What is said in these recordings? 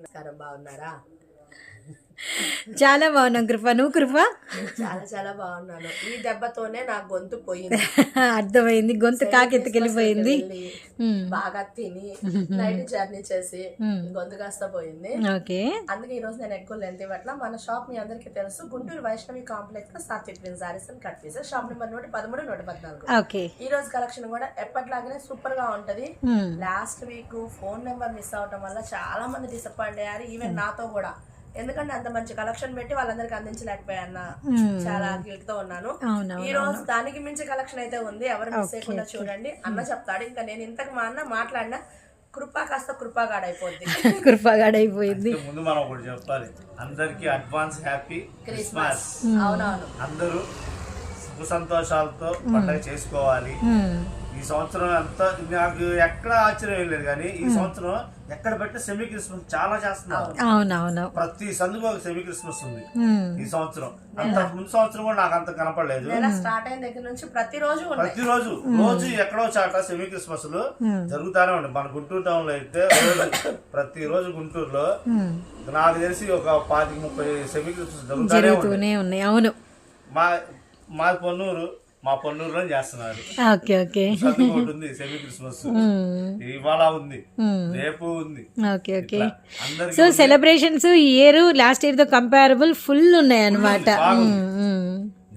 నమస్కారం బాగున్నారా? చాలా బాగున్నాం కృప. నువ్వు కృప? చాలా చాలా బాగున్నాను. ఈ దెబ్బతోనే నా గొంతు పోయింది. అర్థమైంది. గొంతు కాకెత్తుకెళ్ళిపోయింది. బాగా తిని నైట్ జర్నీ చేసి. గొంతు కాస్త పోయింది. ఓకే. అందుకే ఈ రోజు నేను ఎక్కువ లెంత్ ఇవ్వట్ల. మన షాప్ మీ అందరికీ తెలుసు. గుంటూరు వైష్ణవి కాంప్లెక్స్లో సాత్విక్ ప్రిన్స్ సారీస్ అని కట్ పీసెస్ షాప్ నెంబర్ నూట పదమూడు నూట పద్నాలుగు. ఓకే. ఈ రోజు కలెక్షన్ కూడా ఎప్పటిలాగానే సూపర్గా ఉంటది. Last week phone number miss అవటం వల్ల చాలా మంది డిసప్పాయింట్ అయ్యారు. ఈవెన్ నాతో కూడా. ఎందుకంటే అంత మంచి కలెక్షన్ పెట్టి వాళ్ళందరికి అందించలేకపోయాను ఉమ్, చాలా గిల్ట్తో ఉన్నాను ఈ రోజు దానికి మించి కలెక్షన్ అయితే ఉంది. ఎవరు మిస్ చేయకుండా చూడండి. అన్న చెప్తాడు. ఇంకా నేను ఇంతకు మా అన్న మాట్లాడినా కృపా కాస్త కృపాగాడైపోద్ది. కృపగాడైపోయింది. అయితే ముందు మనం ఒకటి చెప్పాలి అందరికీ అడ్వాన్స్ హ్యాపీ క్రిస్మస్ అవునవును. అందరూ సుఖ సంతోషాలతో పండగ చేసుకోవాలి. ఈ సంవత్సరం అంతా నాకు ఎక్కడ ఆశ్చర్యం లేదు కానీ ఈ సంవత్సరం ఎక్కడ పెట్టిన సెమీ క్రిస్మస్ చాలా చేస్తున్నారు. అవునవును. ప్రతి సందుకు ఒక సెమీ క్రిస్మస్ ఉంది ఈ సంవత్సరం. అంత ముందు సంవత్సరం కూడా నాకు అంత కనపడలేదు. స్టార్ట్ అయిన దగ్గర నుంచి ప్రతిరోజు ప్రతిరోజు రోజు ఎక్కడో చాట సెమీ క్రిస్మస్ జరుగుతానే ఉండే మన గుంటూరు టౌన్లో అయితే ప్రతి రోజు గుంటూరులో నాకు తెలిసి ఒక పాతిక ముప్పై సెమీ క్రిస్మస్ జరుగుతూనే ఉన్నాయి. అవును. మా మా పొన్నూరు. మా పొన్నూరులో చేస్తున్నారు. ఓకే ఉంది సెమీ క్రిస్మస్. ఇవాళ ఉంది రేపు ఉంది. Okay okay. సో సెలబ్రేషన్స్ ఈ ఇయర్ లాస్ట్ ఇయర్తో కంపారబుల్ ఫుల్ ఉన్నాయి బాగుంది.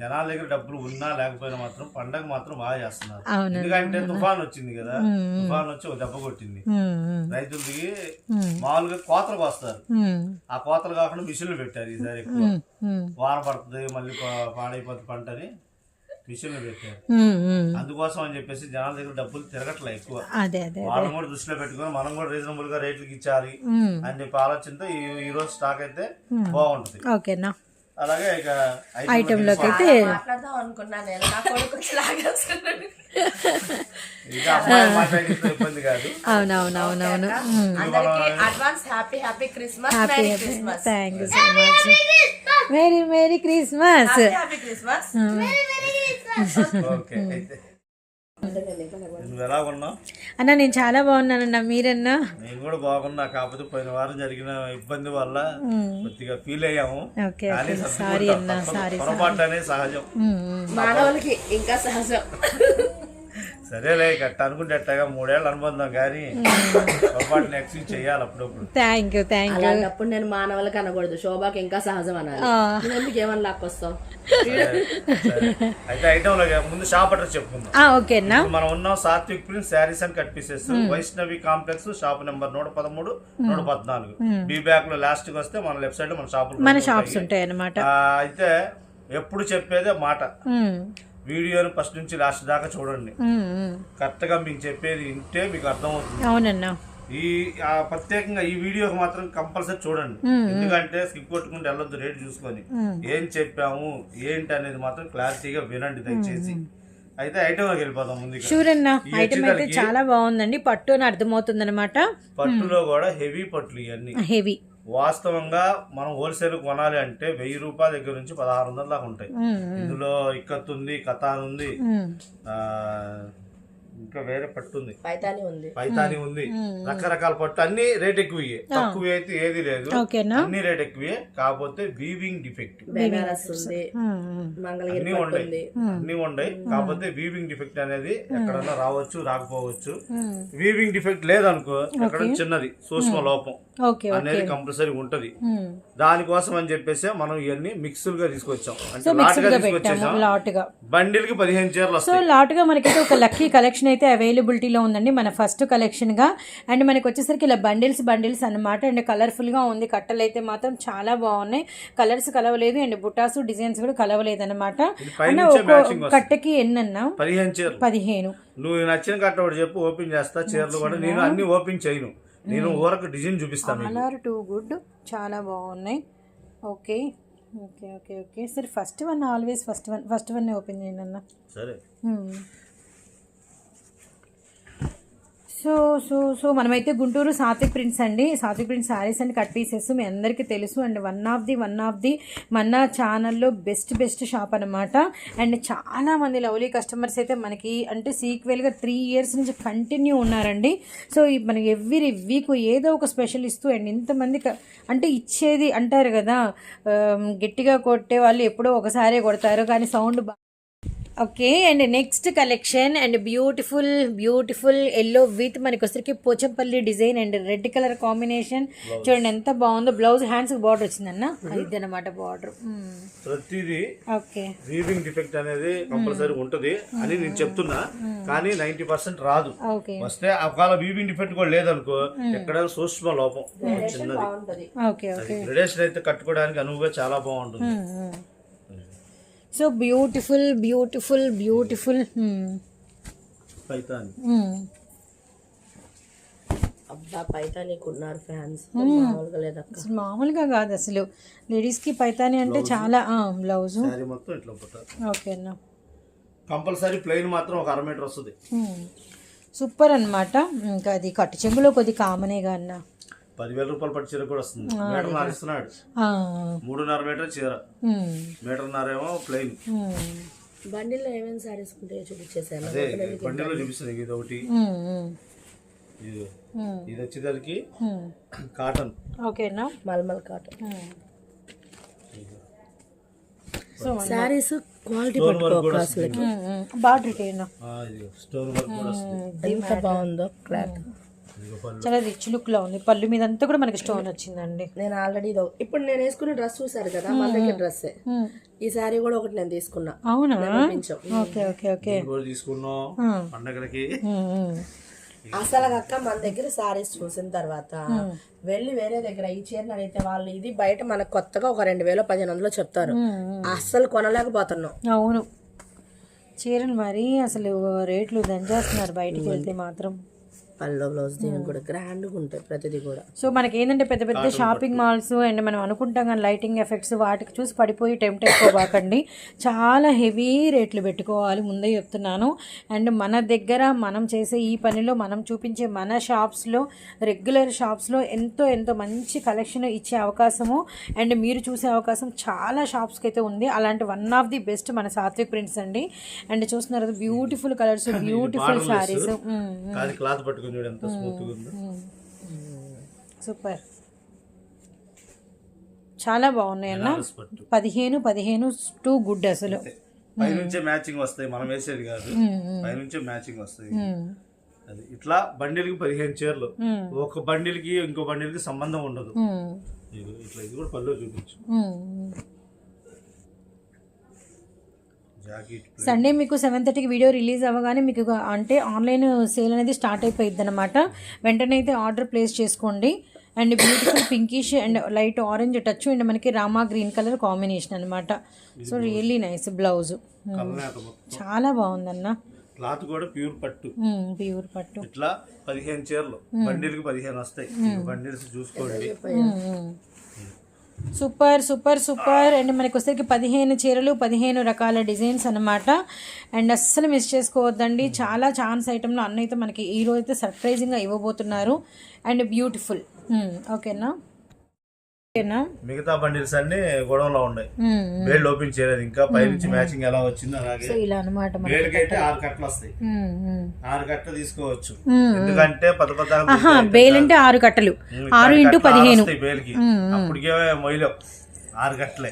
జనాల దగ్గర డబ్బులు ఉన్నా లేకపోయినా మాత్రం పండగ మాత్రం బాగా చేస్తున్నారు. ఎందుకంటే తుఫాన్ వచ్చింది కదా తుఫాన్ వచ్చి ఒక దెబ్బ కొట్టింది. రైతులు దిగి మామూలుగా కోతలు కోస్తారు. ఆ కోతలు కాకుండా మిషన్లు పెట్టారు ఈసారి ఎక్కువ. వాన పడుతుంది మళ్ళీ పాడైపోతుంది పంట అని మిషన్లు పెట్టారు అందుకోసం అని చెప్పేసి జనాల దగ్గర డబ్బులు తిరగట్లే ఎక్కువ. అదే అదే వాళ్ళని కూడా దృష్టిలో పెట్టుకొని మనం కూడా రీజనబుల్గా రేట్లకి ఇచ్చాలి అని చెప్పి ఆలోచనతో ఈ రోజు స్టాక్ అయితే బాగుంటుంది. ఓకేనా అలాగే ఇక ఐటమ్లోకి అయితే మాట్లాడదాం అనుకున్నాను నేను. నా కొడుకు అవునవునవునవును. అందరికి advance happy happy Christmas merry Christmas thank you so much very very Christmas happy Christmas అన్న నేను చాలా బాగున్నానన్న. మీరన్నా? నేను కూడా బాగున్నా. కాకపోతే పోయిన వారం జరిగిన ఇబ్బంది వల్ల కొద్దిగా ఫీల్ అయ్యాము. సారీ అన్న. సారీ పొరపాటు అనేది సహజం. మానవులకి ఇంకా సహజం. సరేలే గట్ట అనుకుంటే అట్టగా మూడేళ్ళు అనుబంధం కానీ పొరపాటు నెక్స్ట్ చెయ్యాలి అప్పుడప్పుడు. థ్యాంక్ యూ థ్యాంక్ యూ అలాంటప్పుడు నేను మానవులకి అనకూడదు శోభాకి ఇంకా సహజం అనాలి. నువ్వు ఎందుకు ఏమని లాక్కొస్తావు. అయితే ఐటమ్లో ముందు షాప్ అడ్రస్ చెప్పుకుందాం. ఓకేనా ఇప్పుడు మనం ఉన్నాం Satvik prince sarees and cut pieces Vaishnavi complex shop number నూట పదమూడు నూట పద్నాలుగు. బీ బ్యాక్లో లాస్ట్కి వస్తే మన లెఫ్ట్ సైడ్ మన షాప్ మన షాప్స్ ఉంటాయి అన్నమాట అయితే ఎప్పుడు చెప్పేదే మాట. వీడియోని ఫస్ట్ నుంచి లాస్ట్ దాకా చూడండి. కరెక్ట్గా మీకు చెప్పేది వింటే మీకు అర్థమవుతుంది. అవునన్నా. ఈ ప్రత్యేకంగా ఈ వీడియోకి మాత్రం కంపల్సరీ చూడండి. ఎందుకంటే స్కిప్ కొట్టుకుంటే వెళ్ళొద్దు రేట్ చూసుకొని. ఏం చెప్పాము ఏంటి అనేది మాత్రం క్లారిటీగా వినండి దయచేసి. అయితే ఐటమ్లోకి వెళ్ళిపోదాం ముందుగా షూర్ అన్న ఐటమ్ అయితే చాలా బాగుందండి. పట్టు అని అర్థమవుతుంది అనమాట పట్టులో కూడా హెవీ పట్లు ఇవన్నీ. హెవీ. వాస్తవంగా మనం హోల్సేల్ కొనాలి అంటే వెయ్యి రూపాయల దగ్గర నుంచి పదహారు వందల దాకా ఉంటాయి. ఇందులో ఇక్కత్ ఉంది కథాన్ ఉంది ఇంకా వేరే పట్టు ఉంది. పైతాని ఉంది. పైతాని ఉంది. రకరకాల పట్టు అన్ని రేట్ ఎక్కువే తక్కువ అయితే ఏది లేదు. ఓకేనా? అన్ని రేట్ ఎక్కువే. కాకపోతే వీవింగ్ డిఫెక్ట్ అన్ని ఉంది. అన్ని కాకపోతే వీవింగ్ డిఫెక్ట్ అనేది ఎక్కడన్నా రావచ్చు రాకపోవచ్చు. వీవింగ్ డిఫెక్ట్ లేదనుకో ఎక్కడ చిన్నది సూక్ష్మ లోపం ఓకే అనేది కంపల్సరీ ఉంటది. దానికోసం అని చెప్పేసి మనం ఇవన్నీ మిక్స్డ్గా తీసుకొచ్చాం. అంటే లాట్గా గా తీసుకొచ్చేసాం. లాట్గా బండిల్కి పదిహేను చీరలు సో వస్తాయి. లాట్గా మనకైతే ఒక లక్కీ కలెక్షన్ అయితే అవైలబిలిటీలో ఉందండి. మన ఫస్ట్ కలెక్షన్గా అండ్ మనకి వచ్చేసరికి ఇలా బండిల్స్ బండిల్స్ అన్నమాట. అండ్ కలర్ఫుల్గా ఉంది. కట్టలు అయితే మాత్రం చాలా బాగున్నాయి. కలర్స్ కలవలేదు. అండ్ బుటాసు డిజైన్స్ కూడా కలవలేదు అనమాట అన్న పైనుంచే ఒక్కో మ్యాచింగ్ వస్తాయి కట్టకి ఎన్నన్నా పదిహేను నువ్వు నచ్చిన కట్ట ఒకటి చెప్పు ఓపెన్ చేస్తా. చీరలు కూడా నేను అన్ని ఓపెన్ చేయను. నేను ఊరకు డిజైన్ చూపిస్తాను. కలర్ టూ గుడ్ చాలా బాగున్నాయి. ఓకే ఓకే ఓకే ఓకే సరే first one always first one first one open చేయండి అన్న. సరే. సో సో సో మనమైతే గుంటూరు సాత్విక్ ప్రింట్స్ అండి. Satvik prints sarees and cut pieces మీ అందరికీ తెలుసు. And one of the one of the మన ఛానల్లో బెస్ట్ బెస్ట్ షాప్ అనమాట అండ్ చాలా మంది లవ్లీ కస్టమర్స్ అయితే మనకి అంటే సీక్వెల్గా త్రీ ఇయర్స్ నుంచి కంటిన్యూ ఉన్నారండి. సో ఈ మనకి ఎవ్రీ వీక్ ఏదో ఒక స్పెషల్ ఇస్తూ అండ్ ఇంతమంది అంటే ఇచ్చేది అంటారు కదా గట్టిగా కొట్టే వాళ్ళు ఎప్పుడో ఒకసారే కొడతారు. కానీ sound okay and next collection and beautiful beautiful yellow with మనకి వచ్చరికి Pochampally design and red colour combination చూడండి ఎంత బాగుందో. బ్లౌజ్ హ్యాండ్స్ బార్డర్ వచ్చిందన్న. ఇది అనమాట బార్డర్ ప్రతిదీ ఓకే వీవింగ్ డిఫెక్ట్ అనేది కంపల్సరీ ఉంటది అని నేను చెప్తున్నా. కానీ నైన్టీ పర్సెంట్ రాదు. వస్తే ఒకవేళ వీవింగ్ డిఫెక్ట్ కూడా లేదనుకో ఎక్కడైనా సూక్ష్మ లోపం. చిన్నది. గ్రెడేషన్ అయితే కట్టుకోవడానికి అనువుగా చాలా బాగుంటుంది. So beautiful beautiful beautiful. Paithani. అబ్బా పైతా నీకు ఉన్నారు ఫ్యాన్స్ మామూలుగా లేదక్క. అసలు మామూలుగా కాదు అసలు. లేడీస్కి పైతాని అంటే చాలా బ్లౌజు మొత్తం ఇట్లా పోతారు. ఓకే అన్న. కంపల్సరీ ప్లెయిన్ మాత్రం ఒక అర మీటర్ వస్తుంది సూపర్ అన్నమాట. ఇంకా అది కట్టు చెంగులో కొద్ది కామనేగా అన్న. పదివేల రూపాయలు పట్టు చీర కూడా వస్తుంది. మీటర్ నార ఇస్తున్నాడు ఆ, మూడున్నర మీటర్ చీర. మీటర్ నారేమో ప్లెయిన్ బండిలో ఏమేమి సారీస్ ఉంటాయో చూపించేసాను అదే బండిలో చూపిస్తుంది ఇది ఒకటి. ఇది. ఇది వచ్చేసరికి. కాటన్ ఓకేనా? Mulmul cotton. Sarees quality stone work వస్తుంది. ఎంత బాగుందో క్లాత్ చాలా రిచ్ లుక్లో ఉంది. పళ్ళు మీద అంతా కూడా మనకి స్టోన్ వచ్చిందండి. నేను ఆల్రెడీ ఇదో ఇప్పుడు నేను వేసుకున్న డ్రెస్ చూసారు కదా మన దగ్గర డ్రెస్సే ఉమ్. ఈ సారీ కూడా ఒకటి నేను తీసుకున్నా. అవునా? Okay okay okay. తీసుకున్నాం. పండగలకి. అసలు అక్క మన దగ్గర సారీస్ చూసిన తర్వాత వెళ్ళి వేరే దగ్గర ఈ చీరలు అడిగితే వాళ్ళు ఇది బయట మనకు కొత్తగా ఒక రెండు వేలు పదిహేను వందలు చెప్తారు. అస్సలు కొనలేకపోతున్నాం. అవును. చీరలు మరి అసలు రేట్లు దంచేస్తున్నారు బయటికి వెళ్తే మాత్రం. పళ్ళు బ్లౌజ్ దీనికి కూడా గ్రాండ్గా ఉంటాయి ప్రతిదీ కూడా. సో మనకి ఏంటంటే పెద్ద పెద్ద షాపింగ్ మాల్స్ అండ్ మనం అనుకుంటాం కానీ లైటింగ్ ఎఫెక్ట్స్ వాటికి చూసి పడిపోయి టెంప్ట్ అయిపోబాకండి. చాలా హెవీ రేట్లు పెట్టుకోవాలి ముందే చెప్తున్నాను. అండ్ మన దగ్గర మనం చేసే ఈ పనిలో మనం చూపించే మన షాప్స్లో రెగ్యులర్ షాప్స్లో ఎంతో ఎంతో మంచి కలెక్షన్ ఇచ్చే అవకాశము. అండ్ మీరు చూసే అవకాశం చాలా షాప్స్కి అయితే ఉంది. అలాంటి వన్ ఆఫ్ ది బెస్ట్ మన సాత్విక్ ప్రింట్స్ అండి. అండ్ చూస్తున్నారు beautiful colours beautiful sarees cloth పట్టుకుని చూడు ఎంత స్మూత్గా ఉందో? సూపర్ చాలా బాగున్నాయి అన్న. పదిహేను పదిహేను టూ గుడ్ అసలు. పైనుంచే మ్యాచింగ్ వస్తాయి మనం వేసేది కాదు. పైనుంచే మ్యాచింగ్ వస్తాయి. అది ఇట్లా బండిల్కి పదిహేను చీరలు. ఒక బండిల్కి ఇంకో బండిల్కి సంబంధం ఉండదు. ఇట్లా ఇది కూడా పళ్ళు చూపించు. సండే మీకు సెవెన్ థర్టీకి వీడియో రిలీజ్ అవ్వగానే మీకు అంటే ఆన్లైన్ సేల్ అనేది స్టార్ట్ అయిపోయింది అనమాట వెంటనే అయితే ఆర్డర్ ప్లేస్ చేసుకోండి. And beautiful pinkish and light orange touch and మనకి రామా గ్రీన్ కలర్ కాంబినేషన్ అనమాట సో రియల్లీ నైస్ బ్లౌజ్. చాలా బాగుందన్న. క్లాత్ కూడా ప్యూర్ పట్టు. ప్యూర్ పట్టు. ఇట్లా పదిహేను చీరలు. బండిల్కి పదిహేను వస్తాయి. బండిల్స్ చూసుకోండి. Super super super. అండ్ మనకి వచ్చేసరికి పదిహేను చీరలు పదిహేను రకాల డిజైన్స్ అన్నమాట. అండ్ అస్సలు మిస్ చేసుకోవద్దండి. చాలా ఛాన్స్ ఐటెంలో అన్నైతే మనకి ఈ రోజు అయితే సర్ప్రైజింగ్గా ఇవ్వబోతున్నారు. And beautiful. ఓకేనా? మిగతా బండిల్స్ అన్ని గొడవలో ఉన్నాయి. బేళ్ళు ఓపెన్ చేయలేదు ఇంకా. పైనుంచి మ్యాచింగ్ ఎలా వచ్చిందో అలాగే. బేళ్ళకి అయితే ఆరు కట్టలు వస్తాయి. ఆరు కట్టలు తీసుకోవచ్చు. ఎందుకంటే పద పద బేల్ అంటే ఆరు కట్టలు. ఆరు ఇంటూ పదిహేను. బేల్కి అప్పటికే మొయ్యలేవు. ఆరు గట్లే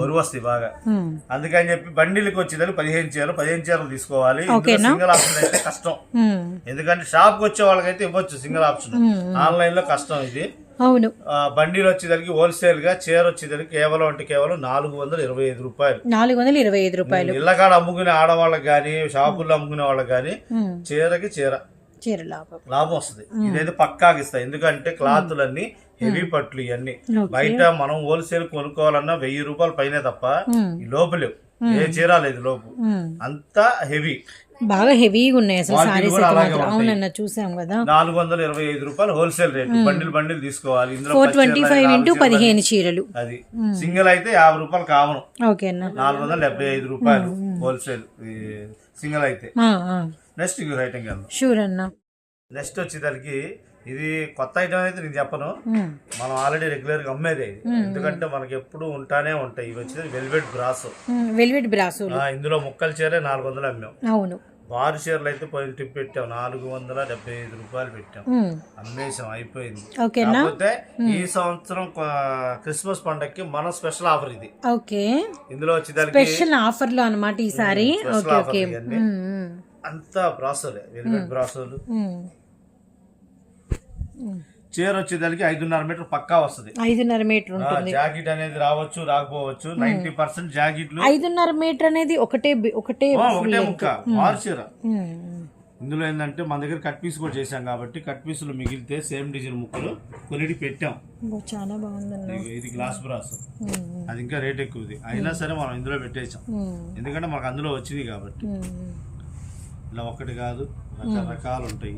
బరువు వస్తాయి బాగా. అందుకని చెప్పి బండిలకి వచ్చేదానికి పదిహేను చీరలు. పదిహేను చీరలు తీసుకోవాలి. సింగిల్ ఆప్షన్ అయితే కష్టం. ఎందుకంటే షాప్కి వచ్చే వాళ్ళకైతే ఇవ్వచ్చు సింగిల్ ఆప్షన్. ఆన్లైన్లో కష్టం ఇది. అవును. బండిలు వచ్చేదానికి హోల్సేల్గా చీర వచ్చేదానికి కేవలం అంటే కేవలం నాలుగు వందల ఇరవై ఐదు రూపాయలు. నాలుగు వందల ఇరవై ఐదు రూపాయలు. ఇళ్ళకాడ అమ్ముకునే ఆడవాళ్ళకి కానీ షాపుల్లో అమ్ముకునే వాళ్ళకి కానీ మ్మ్. చీరకి చీర. చీర లాభం. లాభం వస్తుంది. ఇదైతే పక్కాకి ఇస్తాయి ఎందుకంటే క్లాతులన్నీ హెవీ పట్లు ఇవన్నీ. బయట మనం హోల్సేల్ కొనుక్కోవాలన్నా వెయ్యి రూపాయలు పైనే తప్ప ఈ లోపు లేవు. ఏ చీర లేదు లోపు. అంతా హెవీ. బాగా హెవీగా ఉన్నాయి అసలు సారీస్. అవునన్న చూసాం కదా. నాలుగు వందల ఇరవై ఐదు రూపాయలు హోల్సేల్ రేట్. బండిల్ బండిల్ తీసుకోవాలి. ఫోర్ ట్వంటీ ఫైవ్ ఇంటూ పదిహేను చీరలు అది. సింగిల్ అయితే యాభై రూపాయలు కావను. ఓకే అన్న. నాలుగు వందల డెబ్బై ఐదు రూపాయలు హోల్సేల్ సింగిల్ అయితే. నెక్స్ట్ ఇంకో ఐటమ్ వెళ్దాం షూర్ అన్న. నెక్స్ట్ వచ్చేదానికి ఇది కొత్త ఐటమ్ అయితే నేను చెప్పను. మనం ఆల్రెడీ రెగ్యులర్గా అమ్మేదే ఎందుకంటే మనకి ఎప్పుడు ఉంటానే ఉంటాయి. ఇవి వచ్చేది వెల్వెట్ బ్రాస్ వెల్వెట్ బ్రాసోలు ఇందులో ముక్కల చీర నాలుగు వందలు అమ్మాం. అవును. బారు చీరలు అయితే పోయిన టిప్ పెట్టాం. నాలుగు వందల డెబ్బై ఐదు రూపాయలు పెట్టాం. మ్మ్. అమ్మేసాం అయిపోయింది. కాకపోతే ఈ సంవత్సరం క్రిస్మస్ పండగకి మన స్పెషల్ ఆఫర్ ఇది. ఓకే. ఇందులో వచ్చేదానికి స్పెషల్ ఆఫర్లో అనమాట ఈసారి ఓకే ఆఫర్ అంతా బ్రాసోలే వెల్వెట్ బ్రాసోలు. చీర వచ్చేదానికి ఐదున్నర మీటర్ పక్కా వస్తుంది. ఐదున్నర మీటర్ ఉంటుంది. జాకెట్ అనేది రావచ్చు రాకపోవచ్చు నైన్టీ పర్సెంట్ జాకెట్లు. ఐదున్నర మీటర్ అనేది ఒకటే ఒకటే ఒకటే ముక్క ఆరు చీర. ఇందులో ఏంటంటే మన దగ్గర కట్ పీస్ కూడా చేశాం కాబట్టి కట్ పీసులు మిగిలితే సేమ్ డిజైన్ ముక్కలు కొన్నిటి పెట్టాం. చాలా బాగుందన్న. ఇది- గ్లాస్ బ్రాస్. అది ఇంకా రేట్ ఎక్కువది. అయినా సరే మనం ఇందులో పెట్టేసాం. ఎందుకంటే మనకు అందులో వచ్చింది కాబట్టి. ఇలా ఒకటి కాదు. రకరకాలు ఉంటాయి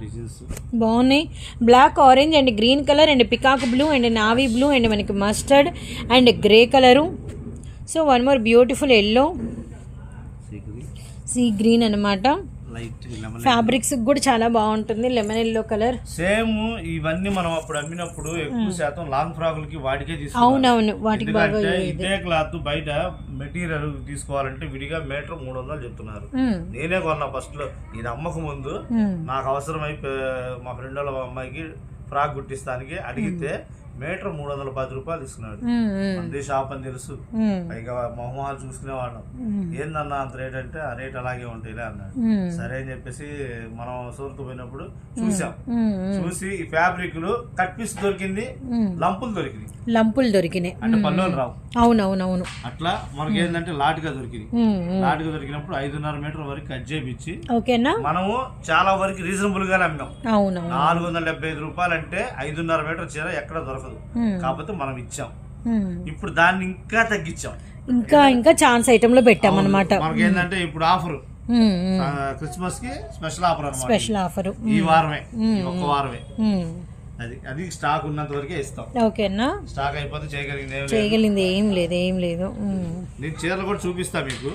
డిజైన్స్ బాగున్నాయి. Black orange and green colour and peacock blue and navy blue and మనకి mustard and grey colour so one more beautiful yellow sea green అనమాట లైట్ ఫ్యాబ్రిక్స్ కూడా చాలా బాగుంటుంది లెమన్ ఎల్లో కలర్. సేమ్ ఇవన్నీ మనం అప్పుడు అమ్మినప్పుడు ఎక్కువ శాతం లాంగ్ ఫ్రాకులకి వాటికే తీసుకున్నాం అవునవును వాటికి బాగా ఇదే క్లాత్ బయట మెటీరియల్ తీసుకోవాలంటే విడిగా మీటర్ మూడు వందలు చెప్తున్నారు. నేనే కొన్నా ఫస్ట్లో ఇది అమ్మక ముందు. నాకు అవసరమై మా ఫ్రెండ్ వాళ్ళ అమ్మాయికి ఫ్రాక్ కుట్టిస్తానికి అడిగితే మీటర్ మూడు వందల పది రూపాయలు. మ్మ్. అందే షాప్ అని తెలుసు. పైగా మొహమాలు చూసుకునేవాళ్ళం ఏందన్నా అంత రేట్ అంటే ఆ రేట్ అలాగే ఉంటాయిలే అన్నాడు. సరే అని చెప్పేసి మనం సూరత్ పోయినప్పుడు చూసాం. చూసి ఈ ఫ్యాబ్రిక్లు కట్ పీస్ దొరికింది. లంపులు దొరికింది లంపులు దొరికినాయి అంటే పల్లెలు రావు అవునవునవును అట్లా మనకి ఏంటంటే లాట్గా దొరికింది మ్మ్. మ్మ్. లాట్గా దొరికినప్పుడు ఐదున్నర మీటర్ వరకు కట్ చేపించి ఓకేనా మనము చాలా వరకు రీజనబుల్ గానే అమ్మాం అవునవును నాలుగు వందల డెబ్బై ఐదు రూపాయలు అంటే ఐదున్నర మీటర్ చీర ఎక్కడ దొరకదు మ్మ్. కాకపోతే మనం ఇచ్చాం. ఇప్పుడు దాన్ని ఇంకా తగ్గించాం. ఇంకా ఇంకా ఛాన్స్ ఐటెంలో పెట్టామన్నమాట మనకి ఏంటంటే ఇప్పుడు ఆఫర్. క్రిస్మస్కి స్పెషల్ ఆఫర్ అనమాట స్పెషల్ ఆఫరు ఈ వారమే. ఈ ఒక్క వారమే. అది అది స్టాక్ ఉన్నంత వరకే ఇస్తాం. ఓకేనా స్టాక్ అయిపోతే చేయగలిగింది చేయగలిగింది ఏం లేదు ఏం లేదు. నేను చీరలు కూడా చూపిస్తా మీకు.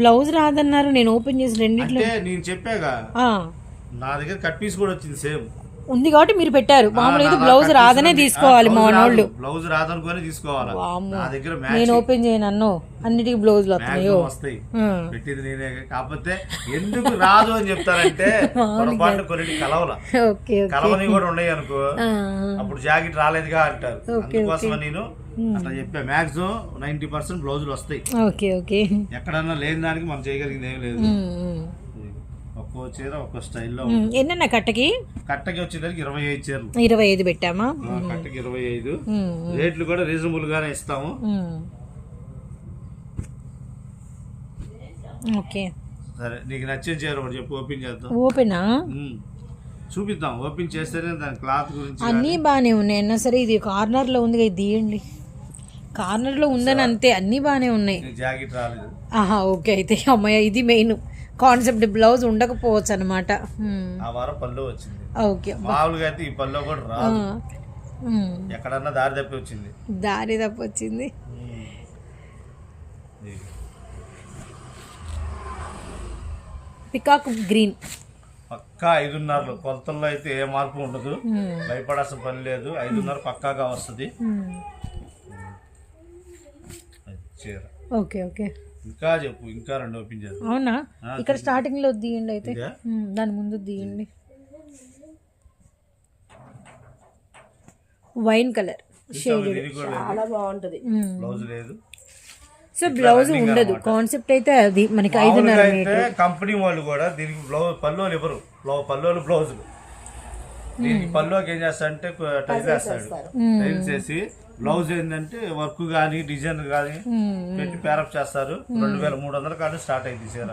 బ్లౌజ్ రాదన్నారు నేను ఓపెన్ చేసి రెండిట్లో నేను చెప్పాగా నా దగ్గర కట్ పీస్ కూడా వచ్చింది సేమ్. ఉంది కాబట్టి మీరు పెట్టారు. మామూలుగా బ్లౌజ్ రాదనే తీసుకోవాలి మా వాళ్ళు బ్లౌజ్ రాదనుకొని తీసుకోవాలి? నా దగ్గర నేను ఓపెన్ చేయను అన్నో. అన్నిటికీ బ్లౌజ్లు వస్తాయి. మ్మ్. పెట్టింది నేనే. కాకపోతే ఎందుకు రాదు అని చెప్తారంటే పొరపాటు కొన్ని కలవల. కలవని కూడా ఉన్నాయి అనుకో. అప్పుడు జాకెట్ రాలేదుగా అంటారు. అందుకోసం నేను అట్లా చెప్పా. మాక్సిమం నైన్టీ పర్సెంట్ బ్లౌజులు వస్తాయి. ఎక్కడన్నా లేని దానికి మనం చేయగలిగింది ఏం లేదు. ఒక్కో చీర ఒక్కో స్టైల్లో. ఎన్నన్నా కట్టకి? కట్టకి వచ్చేదానికి ఇరవై ఐదు చీరలు. ఇరవై ఐదు పెట్టామా? కట్టకి ఇరవై ఐదు. రేట్లు కూడా రీజనబుల్ గానే ఇస్తాము. ఓకే. సరే నీకు నచ్చిన చీర ఒకటి చెప్పు ఓపెన్ చేద్దాం. ఓపెనా. చూపిద్దాం ఓపెన్ చేస్తేనే దాని క్లాత్ గురించి అన్నీ బాగానే ఉన్నాయి. అన్నా సరే ఇది కార్నర్లో ఉంది ఇది తీయండి. కార్నర్లో ఉందని అంతే అన్నీ బాగానే ఉన్నాయి. జాకెట్ రాలేదు. ఆహా ఓకే అయితే అమ్మయ్య ఇది మెయిన్. కాన్సెప్ట్ బ్లౌజ్ ఉండకపోవచ్చు అనమాట ఆ వారం పళ్ళు వచ్చింది. ఓకే. మామూలుగా అయితే ఈ పళ్ళు కూడా రాదు. ఎక్కడన్నా దారి తప్పి వచ్చింది. దారి తప్ప వచ్చింది. పికాక్ గ్రీన్ పక్కా ఐదున్నరలు. కొలతల్లో అయితే ఏ మార్పు ఉండదు. భయపడాల్సిన పని లేదు. ఐదున్నర పక్కాగా వస్తుంది. చీర. Okay okay. ఇంకా చెప్పు ఇంకా రెండు ఓపెన్ చేద్దాం. అవునా? ఇక్కడ స్టార్టింగ్లో తీయండి అయితే. దాని ముందు తీయండి. వైన్ కలర్ లేదు. చాలా బాగుంటది. బ్లౌజ్ లేదు. సో బ్లౌజ్ ఉండదు. కాన్సెప్ట్ అయితే అది. మనకి ఐదున్నర కంపెనీ వాళ్ళు కూడా దీనికి బ్లౌజ్ పల్లోలు ఇవ్వరు. పల్లోలు బ్లౌజులు దీనికి పల్లోకి ఏం చేస్తారంటే టైల్ వేస్తాడు. టైల్ చేసి బ్లౌజ్ ఏంటంటే వర్క్ కానీ డిజైన్ కానీ పెట్టి పేరప్ చేస్తారు. రెండు వేల మూడు వందల కానీ స్టార్ట్ అయింది చీర.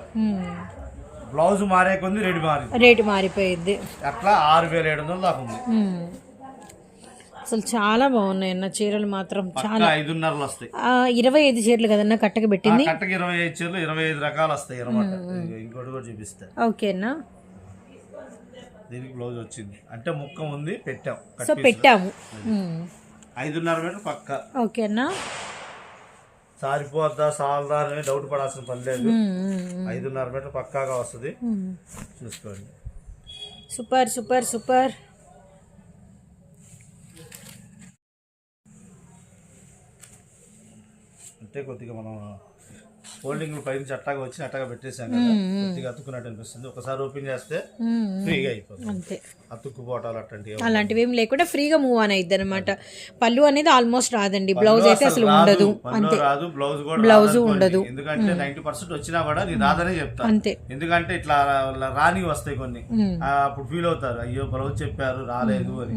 బ్లౌజ్ మారే కొంది రెడీ మారింది. రేటు మారిపోయింది అట్లా ఆరు వేల ఏడు వందలు దాకా ఉంది. అసలు చాలా బాగున్నాయి అన్న చీరలు మాత్రం. పక్కా ఐదున్నరలు వస్తాయి. ఆ, ఇరవై ఐదు చీరలు కదన్నా కట్టక పెట్టింది? కట్టకి ఇరవై ఐదు చీరలు ఇరవై ఐదు రకాలు వస్తాయి అనమాట ఇంకోటి కూడా చూపిస్తే. ఓకేనా దీనికి బ్లౌజ్ వచ్చింది. అంటే ముక్క ఉంది పెట్టాం. సో. పెట్టాము. ఐదున్నర మీటర్ పక్క. ఓకేనా? సారిపోద్దా సాలదా అని డౌట్ పడాల్సిన పని లేదు. ఐదున్నర మీటర్ పక్కాగా వస్తుంది. చూసుకోండి. Super super super. అంటే కొద్దిగా మనం ఫోల్డింగ్ పైన అట్టాగా వచ్చి అట్టాగా పెట్టేసాం కదా. కొద్దిగా అతుక్కున్నట్టు అనిపిస్తుంది. ఒకసారి ఓపెన్ చేస్తే ఫ్రీగా అయిపోతుంది. అంతే. అతుక్కుపోవటాలు అట్లాంటివి అలాంటివి ఏం లేకుండా ఫ్రీగా మూవ్ అని అయిద్ది అనమాట పళ్ళు అనేది ఆల్మోస్ట్ రాదండి. బ్లౌజ్ అయితే అసలు ఉండదు. పనిలో రాదు బ్లౌజ్ కూడా బ్లౌజ్. ఉండదు. ఎందుకంటే నైన్టీ పర్సెంట్ వచ్చినా కూడా నేను రాదనే చెప్తా. అంతే. ఎందుకంటే ఇట్లా రాని వస్తాయి కొన్ని. అప్పుడు ఫీల్ అవుతారు. అయ్యో బ్లౌజ్ చెప్పారు రాలేదు అని.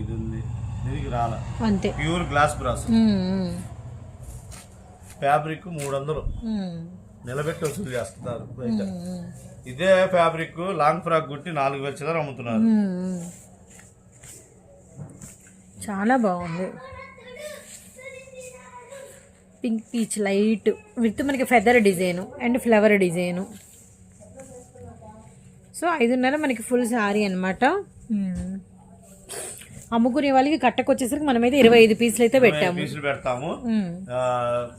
ఇది ఉంది దీనికి రాల? అంతే. ప్యూర్ గ్లాస్ బ్రాస్ ఫ్యాబ్రిక్ మూడు వందలు నిలబెట్టి వసూలు చేస్తున్నారు బయట ఇదే ఫ్యాబ్రిక్ లాంగ్ ఫ్రాక్ కుట్టి నాలుగు వేల చిల్లర అమ్ముతున్నారు. చాలా బాగుంది. పింక్ పీచ్ లైట్ విత్ మనకి feather design and flower design. So ఐదున్నర మనకి ఫుల్ శారీ అనమాట అమ్ముకునే వాళ్ళకి కట్టకొచ్చేసరికి మనమైతే ఇరవై ఐదు పీసులు అయితే పెట్టాము. పీసులు పెడతాము.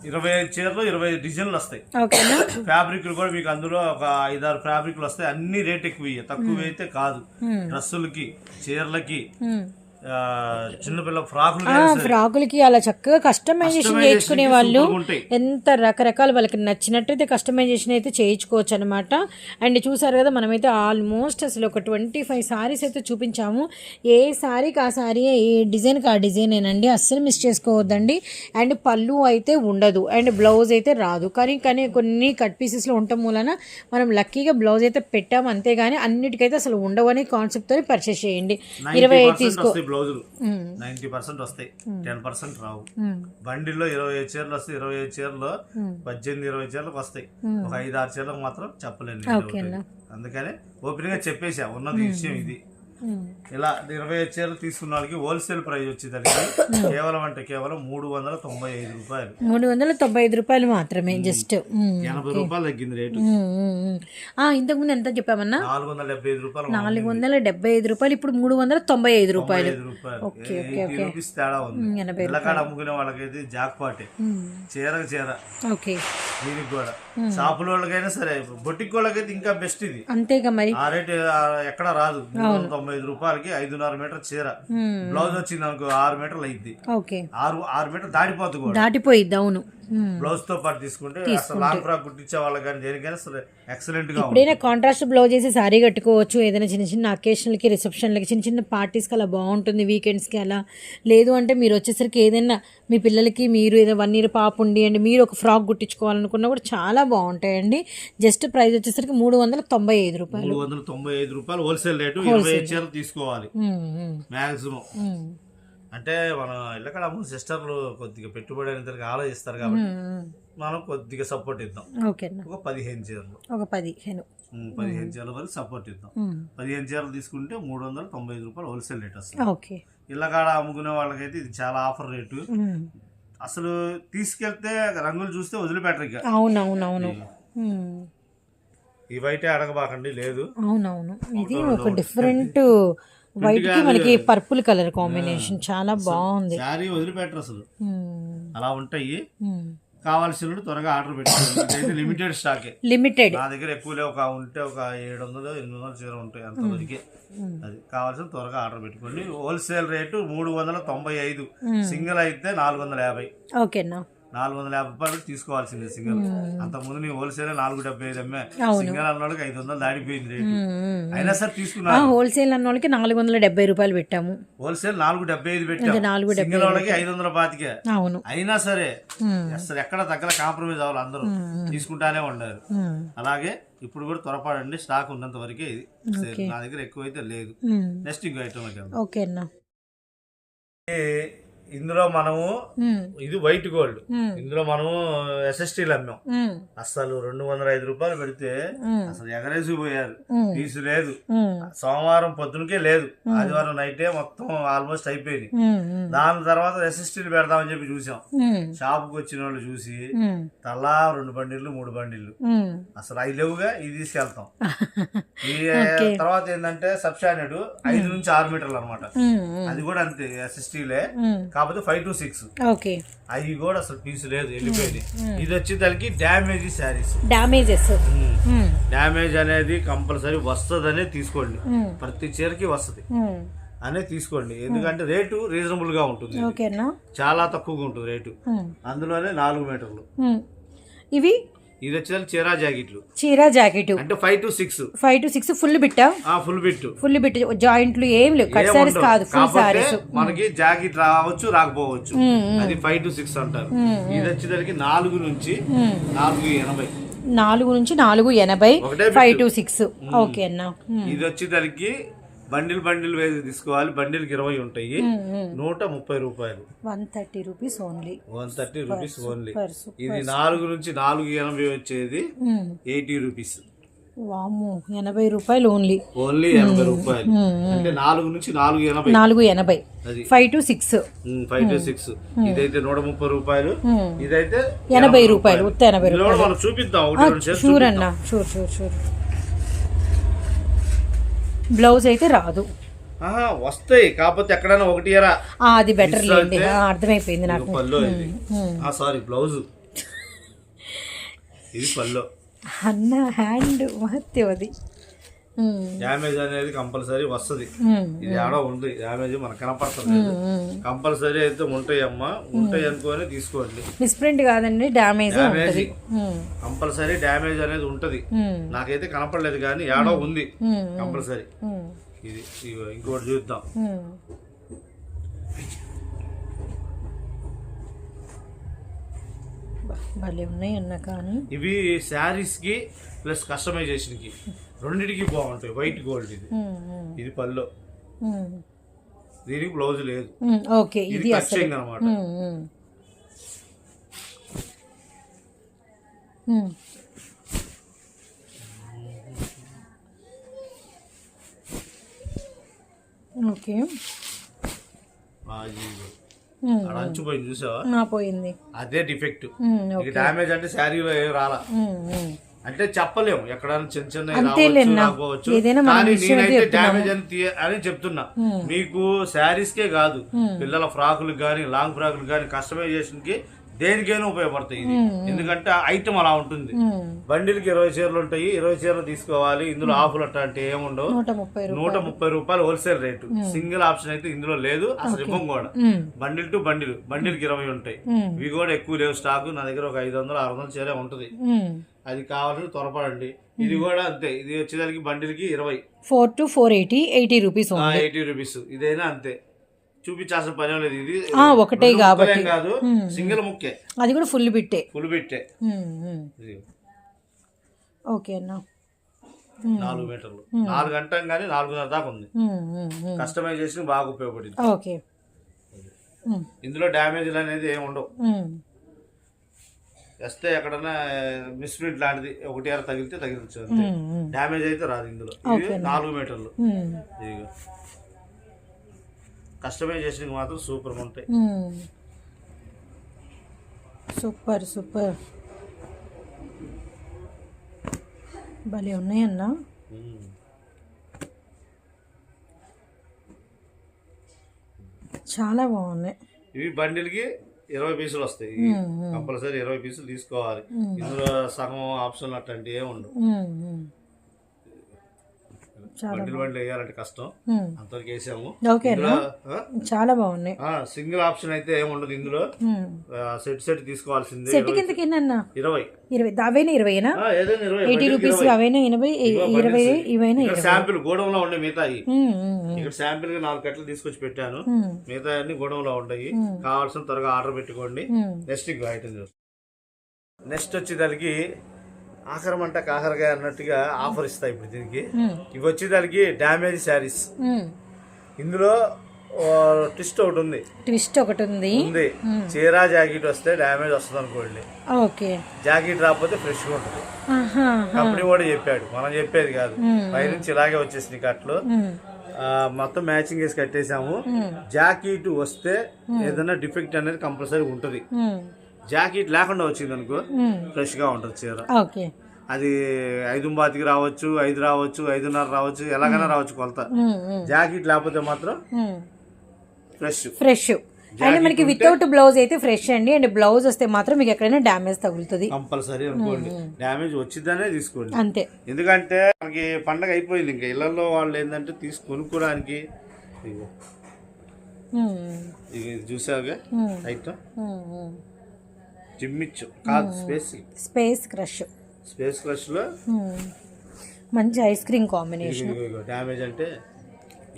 ఇరవై ఐదు చీరలు ఇరవై ఐదు డిజైన్లు వస్తాయి. ఓకేనా? ఫ్యాబ్రిక్లు కూడా మీకు అందులో ఒక ఐదారు ఫ్యాబ్రిక్లు వస్తాయి. అన్ని రేట్ ఎక్కువ. తక్కువ అయితే కాదు. డ్రెస్సులకి చీరలకి. చిన్నపిల్ల ఫ్రాకులు ఫ్రాకులకి అలా చక్కగా కస్టమైజేషన్ చేయించుకునే వాళ్ళు ఎంత రకరకాల వాళ్ళకి నచ్చినట్టయితే కస్టమైజేషన్ అయితే చేయించుకోవచ్చు అనమాట అండ్ చూసారు కదా మనమైతే ఆల్మోస్ట్ అసలు ఒక ట్వంటీ ఫైవ్ సారీస్ అయితే చూపించాము. ఏ సారీకి ఆ సారీ ఏ డిజైన్కి ఆ డిజైనేనండి అస్సలు మిస్ చేసుకోవద్దండి. అండ్ పళ్ళు అయితే ఉండదు అండ్ బ్లౌజ్ అయితే రాదు. కానీ కానీ కొన్ని కట్ పీసెస్లో ఉండటం మూలన మనం లక్కీగా బ్లౌజ్ అయితే పెట్టాము అంతేగాని అన్నిటికైతే అసలు ఉండవు అనే కాన్సెప్ట్తో పర్చేస్ చేయండి. ఇరవై ఐదు తీసుకో బ్లౌజులు నైన్టీ పర్సెంట్ వస్తాయి. టెన్ పర్సెంట్ రావు. మ్మ్. బండిల్లో ఇరవై ఐదు చీరలు వస్తాయి ఇరవై ఐదు చీరలు పద్దెనిమిది ఇరవై చీరలకు వస్తాయి. ఒక ఐదు ఆరు చీరలకు మాత్రం చెప్పలేను. అందుకని ఓపెన్గా చెప్పేసా ఉన్నది విషయం ఇది. ఇలా ఇరవై ఐదు చీరలు తీసుకున్న వాళ్ళకి హోల్సేల్ ప్రైస్ వచ్చేదానికి కేవలం అంటే కేవలం మూడు వందల తొంభై ఐదు రూపాయలు. మూడు వందల తొంభై ఐదు రూపాయలు మాత్రమే జస్ట్ ఎనభై రూపాయలు తగ్గింది రేటు. ఇంతకుముందు ఎంత చెప్పామన్నా? నాలుగు వందల డెబ్బై ఐదు రూపాయలు నాలుగు వందల డెబ్బై ఐదు రూపాయలు ఇప్పుడు మూడు వందల తొంభై ఐదు రూపాయలు. ఐదు రూపాయలు. రూపీస్ తేడా ఉంది. ఇళ్ళకాడ అమ్ముకునే వాళ్ళకైతే జాక్ పాటే చీరకు చీర. ఓకే దీనికి కూడా. షాపుల వాళ్ళకైనా సరే బొట్టిక్ వాళ్ళకైతే ఇంకా బెస్ట్ ఇది. అంతేగా మరి. ఆ రేట్ ఎక్కడ రాదు. వందల తొంభై ఐదు రూపాయలకి ఐదున్నర మీటర్ చీర. బ్లౌజ్ వచ్చింది అనుకో ఆరు మీటర్లు అయింది. ఆరు ఆరు మీటర్ దాటిపోతుంది కూడా. దాటిపోయిద్ది అవును. బ్లౌజ్తో పాటు తీసుకుంటే అసలు లాంగ్ ఫ్రాక్ కుట్టించే వాళ్ళకి కానీ దేనికైనా సరే ఎక్సలెంట్గా ఎప్పుడైనా కాంట్రాస్ట్ బ్లౌజ్ వేసి సారీ కట్టుకోవచ్చు ఏదైనా చిన్న చిన్న అకేషన్లకి రిసెప్షన్లకి చిన్న చిన్న పార్టీస్కి అలా బాగుంటుంది వీకెండ్స్కి అలా. లేదు అంటే మీరు వచ్చేసరికి ఏదైనా మీ పిల్లలకి మీరు ఏదో వన్ ఇయర్ పాప ఉండి అండి మీరు ఒక ఫ్రాక్ కుట్టించుకోవాలనుకున్నా కూడా చాలా బాగుంటాయండి. జస్ట్ ప్రైస్ వచ్చేసరికి మూడు వందల తొంభై ఐదు రూపాయలు. మూడు వందల తొంభై ఐదు రూపాయలు హోల్సేల్ రేటు ఇరవై చీరలు తీసుకోవాలి. మ్మ్, అంటే మన ఇళ్ళకడ సిస్టర్లు కొద్దిగా పెట్టుబడి అనేది ఆలోచిస్తారు కాబట్టి. మనం కొద్దిగా సపోర్ట్ ఇద్దాం. ఒక పదిహేను చీరలు. ఒక పదిహేను. పదిహేను చీరల వరకు సపోర్ట్ ఇద్దాం. పదిహేను చీరలు తీసుకుంటే మూడు వందల తొంభై ఐదు రూపాయలు హోల్సేల్ రేట్ వస్తుంది. ఇళ్ళకాడ అమ్ముకునే వాళ్ళకైతే ఇది చాలా ఆఫర్ రేటు. అసలు తీసుకెళ్తే రంగులు చూస్తే వదిలిపెట్టరు ఇక. అవునవునవును. మ్మ్. ఇవైతే అడగబాకండి లేదు. అవునవును. ఇది ఒక డిఫరెంట్ వైట్కి మనకి పర్పుల్ కలర్ కాంబినేషన్ చాలా బాగుంది. శారీ వదిలిపెట్టరు అసలు. అలా ఉంటాయి. కావాల్సిన త్వరగా ఆర్డర్ పెట్టుకోండి. లిమిటెడ్ స్టాకే లిమిటెడ్ నా దగ్గర ఎక్కువ ఒక ఉంటే ఒక ఏడు వందలు ఎనిమిది వందలు చీర ఉంటాయి అంత వరకే. అది కావాల్సిన త్వరగా ఆర్డర్ పెట్టుకోండి. హోల్సేల్ రేటు మూడు వందల తొంభై ఐదు. సింగిల్ అయితే నాలుగు వందల యాభై. ఓకేనా? నాలుగు వందల యాభై రూపాయలు తీసుకోవాల్సిందే సింగిల్. అంతకుముందు నీ హోల్సేల్ నాలుగు డెబ్బై ఐదు అమ్మే సింగిల్ అన్న వాళ్ళకి ఐదు వందలు దాడిపోయింది రేటు అయినా సరే తీసుకున్నారు. హోల్సేల్ అన్న వాళ్ళకి నాలుగు వందల డెబ్బై రూపాయలు పెట్టాము. హోల్సేల్ నాలుగు డెబ్బై ఐదు పెట్టాం. నాలుగు సింగిల్ వాళ్ళకి ఐదు వందల పాతికే. అవును. అయినా సరే. అసలు ఎక్కడ తగ్గల కాంప్రమైజ్ అవ్వాలి అందరూ. తీసుకుంటానే ఉన్నారు. అలాగే ఇప్పుడు కూడా త్వరపడండి స్టాక్ ఉన్నంత వరకే ఇది. నా దగ్గర ఎక్కువైతే లేదు. నెక్స్ట్ ఇంకో ఐటమ్ ఓకే అన్న. ఇందులో మనము. ఇది వైట్ గోల్డ్. ఇందులో మనము ఎస్ఎస్టీలు అమ్మాం మ్మ్. అసలు రెండు వందల ఐదు రూపాయలు పెడితే అసలు ఎగరేసి పోయారు. పీసు లేదు. సోమవారం పొద్దునకే లేదు ఆదివారం నైటే మొత్తం ఆల్మోస్ట్ అయిపోయింది. దాని తర్వాత ఎస్ఎస్టీలు పెడదామని చెప్పి చూసాం. షాపుకి వచ్చిన వాళ్ళు చూసి. తలా రెండు బండిళ్ళు మూడు బండిళ్ళు. అసలు అవి లేవుగా ఇది తీసుకెళ్తాం ఈ తర్వాత ఏంటంటే సబ్స్టాండర్డ్ ఐదు నుంచి ఆరు మీటర్లు అనమాట. అది కూడా అంతే ఎస్ఎస్టీలే. కాకపోతే ఫైవ్ టు సిక్స్ ఓకే. అవి కూడా అసలు పీస్ లేదు వెళ్ళిపోయింది. ఇది వచ్చేదానికి డ్యామేజ్ శారీస్. డ్యామేజెస్ డ్యామేజ్ అనేది కంపల్సరీ వస్తుందనే తీసుకోండి. ప్రతి చీరకి వస్తుంది. అనే తీసుకోండి. ఎందుకంటే రేటు రీజనబుల్గా ఉంటుంది. చాలా తక్కువగా ఉంటుంది రేటు. అందులోనే నాలుగు మీటర్లు. ఇవి ఇది వచ్చేదానికి చీరా జాకెట్లు. చీర జాకెట్. అంటే five to six five to six full బిట్టా? ఆ ఫుల్ బిట్ ఫుల్ బిట్ జాయింట్లు ఏం లేవు. కట్ సారీస్ కాదు. ఫుల్ సారీస్ మనకి జాకెట్ రావచ్చు రాకపోవచ్చు. అది ఫైవ్ టు సిక్స్ అంటారు. ఇది వచ్చేదానికి నాలుగు నుంచి నాలుగు ఎనభై. నాలుగు నుంచి నాలుగు ఎనభై. ఫైవ్. టు సిక్స్ ఓకే అన్న. ఇది వచ్చేదానికి బండిల్ బండిల్ వేసి తీసుకోవాలి. బండిల్కి ఇరవై ఉంటాయి. నూట ముప్పై రూపాయలు. One thirty rupees only. One thirty rupees only. ఇది నాలుగు నుంచి నాలుగు ఎనభై వచ్చేది ఎయిటీ రూపీస్. వాము ఎనభై రూపాయలు ఓన్లీ. ఓన్లీ ఎనభై రూపాయలు. అంటే నాలుగు నుంచి నాలుగు ఎనభై. నాలుగు ఎనభై. Five to six. Five to six. ఇదైతే నూట ముప్పై రూపాయలు. ఇదైతే ఎనభై రూపాయలు ఉత్త ఎనభై మనం చూపిద్దాం. షూర్ అన్న షూర్ షూర్ షూర్ బ్లౌజ్ అయితే రాదు. వస్తాయి. కాకపోతే ఎక్కడైనా ఒకటి అది బెటర్ లేండి. ఆ, అర్థమైపోయింది నాకు. పల్లో ఇది. ఆ సారీ బ్లౌజ్. ఇది పల్లో అన్న హ్యాండ్ మహత్యం అది. డ్యామేజ్ అనేది కంపల్సరీ వస్తది. ఇది ఆడ ఉంది డ్యామేజ్ మనకు కనపడుతుంది కంపల్సరీ అయితే ఉంటాయి అమ్మా ఉంటాయి అనుకొని తీసుకోండి. మిస్ప్రింట్ కాదండి డ్యామేజ్ డ్యామేజ్ కంపల్సరీ డ్యామేజ్ అనేది ఉంటది. నాకైతే కనపడలేదు కానీ ఏడో ఉంది. కంపల్సరీ. ఇది ఇంకోటి చూద్దాం. ఉమ్. బ- భలే ఉన్నాయి అన్న కానీ. ఇవి శారీస్కి ప్లస్ కస్టమైజేషన్కి రెండింటికి బాగుంటాయి. వైట్ గోల్డ్ ఇది. ఇది పల్లో దీనికి బ్లౌజ్ లేదు. ఓకే. ఇది కచ్చింగ్ అనమాట. ఓకే. చూసావా? నా పోయింది. అదే డిఫెక్ట్ డ్యామేజ్ అంటే శారీలో ఏం రాలా. అంటే చెప్పలేము. ఎక్కడైనా చిన్న చిన్న. రావచ్చు కానీ నేనైతే. డ్యామేజ్ అని అని చెప్తున్నా. మీకు శారీస్ కే కాదు పిల్లల ఫ్రాకులకు కానీ లాంగ్ ఫ్రాకులకు కానీ కస్టమైజేషన్కి దేనికైనా ఉపయోగపడతాయి ఇది. ఎందుకంటే ఐటమ్ అలా ఉంటుంది. బండిల్కి ఇరవై చీరలు ఉంటాయి. ఇరవై చీరలు తీసుకోవాలి. ఇందులో ఆఫర్లు అట్లాంటి ఏముండవు నూట ముప్పై రూపాయలు. Wholesale rate. సింగిల్ ఆప్షన్ అయితే ఇందులో లేదు. అసలు ఇవ్వం కూడా. Bundle to bundle. బండిల్కి ఇరవై ఉంటాయి. ఇవి కూడా ఎక్కువ లేవు. స్టాక్ నా దగ్గర ఒక ఐదు వందలు ఆరు వందలు చీరే ఉంటది. అది కావాలంటే త్వరపడండి. ఇది కూడా అంతే. ఇది వచ్చేదానికి బండిల్కి ఇరవై. Four to four eighty eighty rupees eighty rupees. ఇదైనా అంతే. చూపించాల్సిన పని లేదు. ఇది ఒకటే కాబట్టి. కాదు సింగిల్ ముక్కే. అది కూడా ఫుల్ బిట్టే ఫుల్. ఇది. ఓకే అన్న. నాలుగు మీటర్లు. నాలుగు గంటం కానీ నాలుగున్నర దాకా ఉంది. ఉమ్. కస్టమైజేషన్ బాగా ఉపయోగపడింది. ఓకే. ఇందులో డ్యామేజ్లు అనేది ఏమి ఉండవు. వస్తే ఎక్కడన్నా మిస్ప్రింట్ లాంటిది ఒకటి అర తగిలితే తగిలించు. డ్యామేజ్ అయితే రాదు ఇందులో. ఇది నాలుగు మీటర్లు. కస్టమైజేషన్ మాత్రం సూపర్గా ఉంటాయి. Super super. భలే ఉన్నాయన్న. చాలా బాగున్నాయి. ఇవి బండిల్కి ఇరవై పీసులు వస్తాయి. కంపల్సరీ ఇరవై పీసులు తీసుకోవాలి. ఇందులో సగం ఆప్షన్ అట్లాంటివి ఏమి ఉండవు. బండిల్ బండిల్ వేయాలంటే కష్టం. అంతవరకు వేసాము. చాలా బాగున్నాయి. సింగిల్ ఆప్షన్ అయితే ఏమి ఉండదు ఇందులో. సెట్ సెట్ తీసుకోవాల్సిందే. సెట్ కిందకి ఎన్నన్నా ఇరవై. ఇరవై. అవైనా ఇరవైనా? Eighty rupees. అవైనా ఎనభై ఇరవై. ఇవైనా శాంపిల్ గోడంలో ఉండే ఉమ్. ఇక్కడ శాంపిల్గా నాలుగు కట్టలు తీసుకొచ్చి పెట్టాను. మిగతా అన్ని గోడంలో ఉంటాయి. కావాల్సిన త్వరగా ఆర్డర్ పెట్టుకోండి. నెక్స్ట్ ఐటమ్ నెక్స్ట్ వచ్చేదానికి ఆఖరమంట కాకరగా అన్నట్టుగా ఆఫర్ ఇస్తాయి ఇప్పుడు దీనికి. ఇవి వచ్చేదానికి డ్యామేజ్ శారీస్. ఇందులో ట్విస్ట్ ఒకటి ఉంది. ట్విస్ట్ ఒకటి ఉంది. ఉంది. చీరా జాకెట్ వస్తే డ్యామేజ్ వస్తుంది అనుకోండి. ఓకే. జాకెట్ రాకపోతే ఫ్రెష్గా ఉంటుంది. కంపెనీ కూడా చెప్పాడు. మనం చెప్పేది కాదు. పైనుంచి ఇలాగే వచ్చేసింది కట్లు. మొత్తం మ్యాచింగ్ వేసి కట్టేసాము జాకెట్ వస్తే ఏదైనా డిఫెక్ట్ అనేది కంపల్సరీ ఉంటుంది. జాకెట్ లేకుండా వచ్చింది అనుకో ఉమ్. ఫ్రెష్గా ఉంటుంది చీర. ఓకే. అది ఐదు బాతికి రావచ్చు ఐదు రావచ్చు ఐదున్నర రావచ్చు ఎలాగైనా రావచ్చు కొలత. జాకెట్ లేకపోతే మాత్రం. ఫ్రెష్. ఫ్రెష్. అండ్ మనకి వితౌట్ బ్లౌజ్ అయితే ఫ్రెష్ అండి. అండ్ బ్లౌజ్ వస్తే మాత్రం మీకు ఎక్కడైనా డ్యామేజ్ తగులుతుంది. కంపల్సరీ అనుకోండి. డ్యామేజ్ వచ్చిందనే తీసుకోండి. అంతే. ఎందుకంటే మనకి పండగ అయిపోయింది ఇంకా. ఇళ్ళలో వాళ్ళు ఏంటంటే తీసి ఇది చూసావుగా? ఐటమ్ జిమ్మిచ్చు. కాదు స్పేస్ స్పేస్ క్రష్. స్పేస్ క్రష్లో మంచి ఐస్ క్రీమ్ కాంబినేషన్. డ్యామేజ్ అంటే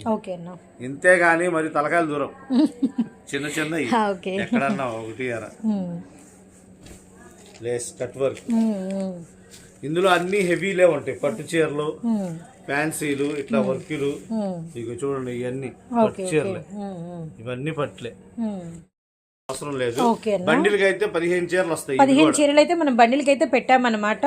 ఓకే అన్న. ఇంతే గానీ మరి తలకాయలు దూరం. చిన్న చిన్న ఓకే. ఎక్కడన్నా ఒకటి అర. Lace cut work. ఇందులో అన్ని హెవీలే ఉంటాయి. పట్టు చీరలు ఫ్యాన్సీలు ఇట్లా వర్కులు. ఇక చూడండి ఇవన్నీ పట్టు చీరలే. ఇవన్నీ పట్లే. అవసరం లేదు. బండిలకి అయితే పదిహేను చీరలు వస్తాయి పదిహేను. చీరలు అయితే మనం బండిల్కి అయితే పెట్టామన్నమాట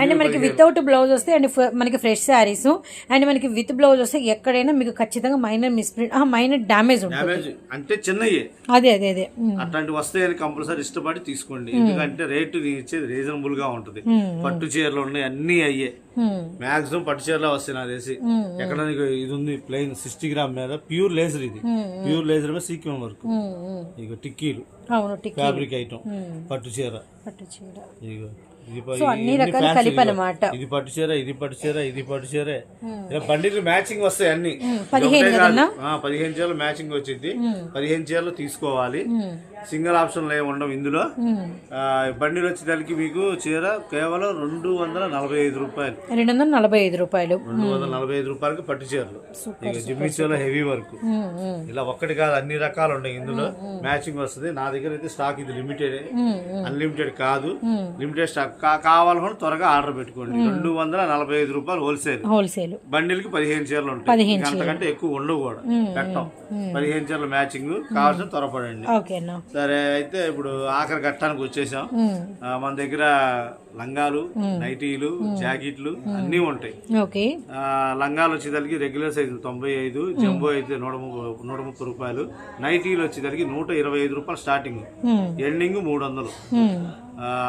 అండ్ మనకి వితౌట్ బ్లౌజ్ వస్తే అండ్ మనకి ఫ్రెష్ శారీస్ అండ్ మనకి విత్ బ్లౌజ్ వస్తే ఎక్కడైనా మీకు ఖచ్చితంగా మైనర్ మిస్ప్రింట్ మైనర్ డ్యామేజ్ ఉంటుంది. అంటే చిన్నయే. అదే అదే అదే. ఉమ్. అట్లాంటివి వస్తాయని కంపల్సరీ ఇష్టపడి తీసుకోండి. ఎందుకంటే రేటు నేను ఇచ్చేది రీజనబుల్గా ఉంటది. పట్టు చీరలు ఉన్నాయి అన్ని అయ్యే. మాక్సిమం పట్టు చీరలే వస్తాయి నాకు తెలిసి. ఎక్కడ ఇది ఉంది ప్లెయిన్ సిక్స్టీ గ్రామ్ మీద ప్యూర్ లేజర్ ఇది. ప్యూర్ లేజర్ మీద సీక్వెన్ వర్క్. ఇక టిక్కీలు. Fabric item. పట్టు చీర. పట్టు చీర. ఇది అన్ని రకాల కలిపి పట్టు చీర ఇది పట్టు చీర ఇది పట్టు చీర. ఇలా బండిలు మ్యాచింగ్ వస్తాయి అన్ని. పదిహేను పదిహేను చీరలు మ్యాచింగ్ వచ్చింది. పదిహేను చీరలు తీసుకోవాలి. సింగిల్ ఆప్షన్ ఏమి ఉండవు ఇందులో. బండిలు వచ్చేదానికి మీకు చీర కేవలం రెండు వందల నలభై ఐదు రూపాయలు. రెండు వందల నలభై ఐదు రూపాయలు. రెండు వందల నలభై ఐదు రూపాయలకి పట్టు చీరలు. జిమ్మి చీరలో హెవీ వర్క్. ఇలా ఒక్కటి కాదు అన్ని రకాలు ఉన్నాయి ఇందులో. మ్యాచింగ్ వస్తుంది. నా దగ్గర అయితే స్టాక్ ఇది లిమిటెడ్. అన్లిమిటెడ్ కాదు. Limited stock. కా- కావాలనుకుంటే త్వరగా ఆర్డర్ పెట్టుకోండి. రెండు వందల నలభై ఐదు రూపాయలు హోల్సేల్ హోల్సేల్ బండిల్కి పదిహేను చీరలు ఉంటాయి. అంతకంటే ఎక్కువ ఉండవు కూడా. పెట్టం. పదిహేను చీరల మ్యాచింగ్. కావాల్సిన త్వరపడండి. సరే అయితే ఇప్పుడు ఆఖరి ఘట్టానికి వచ్చేసాం. మన దగ్గర లంగాలు నైటీలు జాకెట్లు అన్నీ ఉంటాయి. లంగాలు వచ్చేసరికి రెగ్యులర్ సైజు తొంభై ఐదు జంబో అయితే నూట ముప్పై నూట ముప్పై రూపాయలు. నైటీలు వచ్చేసరికి నూట ఇరవై ఐదు రూపాయలు స్టార్టింగ్ ఎండింగ్ మూడు వందలు.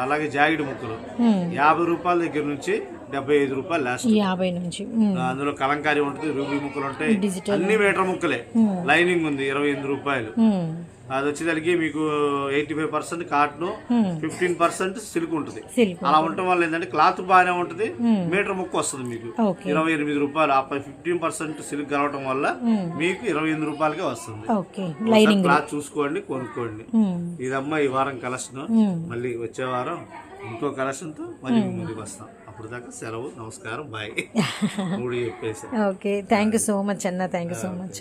అలాగే జాకెట్ ముక్కలు. యాభై రూపాయల దగ్గర నుంచి డెబ్బై ఐదు రూపాయలు లాస్ట్ యాభై నుంచి. అందులో కలంకారీ ఉంటుంది రూబీ ముక్కలు ఉంటాయి. అన్ని మీటర్ ముక్కలే. లైనింగ్ ఉంది ఇరవై ఎనిమిది రూపాయలు. అది వచ్చేసరికి మీకు eighty five percent cotton fifteen percent silk ఉంటుంది. అలా ఉండటం వల్ల ఏంటంటే క్లాత్ బాగానే ఉంటుంది మీటర్ ముక్క వస్తుంది మీకు. ఇరవై ఎనిమిది రూపాయలు ఆ ఫిఫ్టీన్ పర్సెంట్ సిల్క్ కలవటం వల్ల మీకు ఇరవై ఎనిమిది రూపాయలకే వస్తుంది. క్లాత్ చూసుకోండి కొనుక్కోండి. ఇదమ్మా ఈ వారం కలెక్షన్. మళ్ళీ వచ్చే వారం ఇంకో కలెక్షన్తో మళ్ళీ ముందుకు వస్తాం. అప్పుడు దాకా సెలవు నమస్కారం బాయ్. మూడు చెప్పేసి. Okay. Thank you so much అన్న థ్యాంక్ యూ సో మచ్.